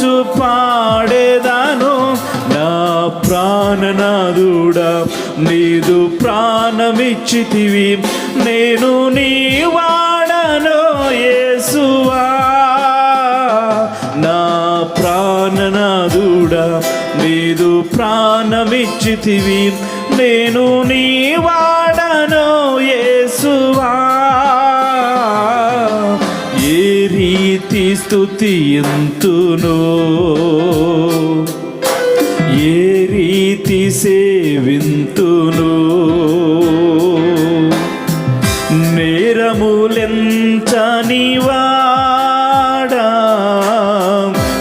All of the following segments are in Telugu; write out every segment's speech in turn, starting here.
స్తోత్రించు పాడేదాను. నా ప్రాణనాదుడా నీదు ప్రాణమిచ్చితివి. నేను నీ వాడను ఏసువా నా ప్రాణనాదుడా నీదు ప్రాణమిచ్చితివి. నేను నీ వా స్థుతి స్థుతి ఎంతును. ఏ రీతి సేవింతును. నేరములెంతని వాడా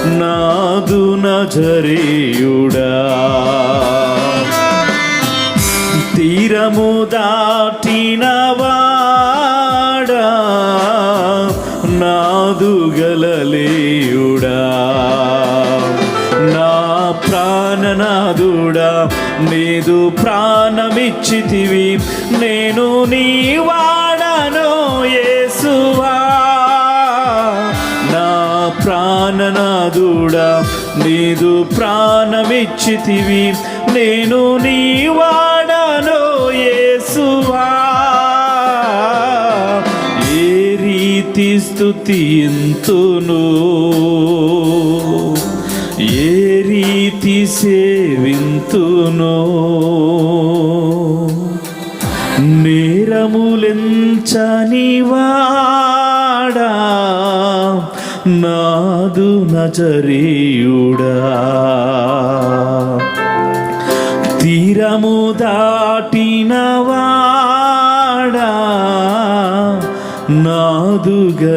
నాదు నజరేయుడా తీరము దాటినవా గలలేయుడా నా ప్రాణనాదుడా నీదు ప్రాణమిచ్చితివి నేను నీ వాడను యేసువా. నా ప్రాణనాదుడా నీదు ప్రాణమిచ్చితివి నేను నీ స్థుతి ఎంతును ఏ రీతి సేవింతును? నేరములెంచని వాడా? నాదు నజరీయుడా? తీరము దాటినవా? నాదుగలలేయుడా?